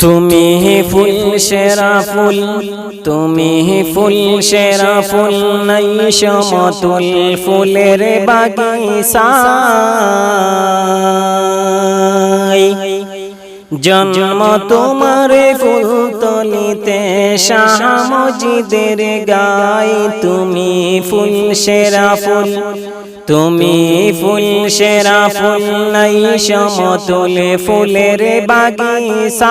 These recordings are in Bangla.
তুমি ফুল সেরা ফুল তুমি ফুল সেরা ফুল নাই সমতুল ফুলের বাগিসা জন্ম তোমার ফুল তলিতে শাহ মজিদের গাই, তুমি ফুল, সেরা ফুল। তুমি ফুল, সেরা ফুল নাই, সমতুল ফুলের বাগিসাই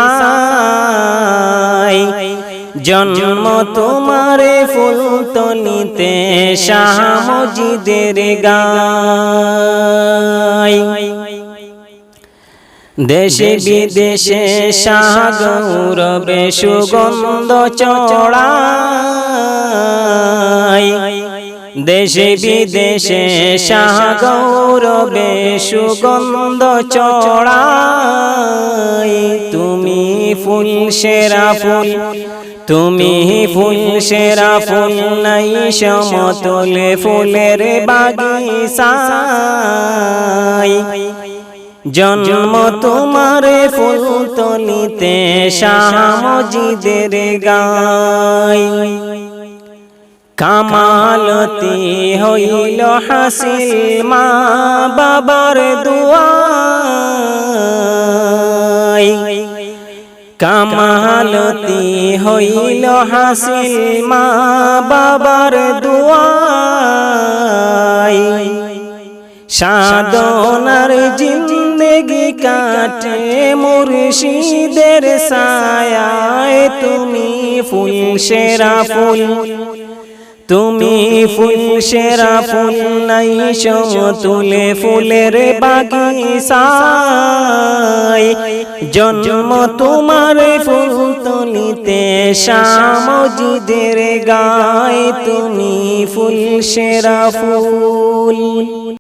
জন্ম তোমার ফুল তলিতে শাহ মজিদের গাই। দেশে বিদেশে সাগৌরবে সুগন্ধ চড়াই। দেশে বিদেশে সাগৌরবে সুগন্ধ চড়াই। তুমি ফুল, সেরা ফুল, তুমি ফুল, সেরা ফুল, নাই সমতলে ফুলের বাগিসাই জন্ম তোমার ফুল তলিতে শামজিদের গাই। কামালতি হইল হাসিল মা বাবার দুয়াই। কামালতি হইল হাসিল মা বাবার দুয়াই। সাধনার জিন্দগি কাটে মুর্শিদের সায়ায় তুমি ফুল সেরা ফুল। তুমি ফুল সেরা ফুল নাই সমতুলে ফুলের বাগিসাই জন্ম তোমার ফুল তলিতে শামজিদের গায় তুমি ফুল সেরা ফুল।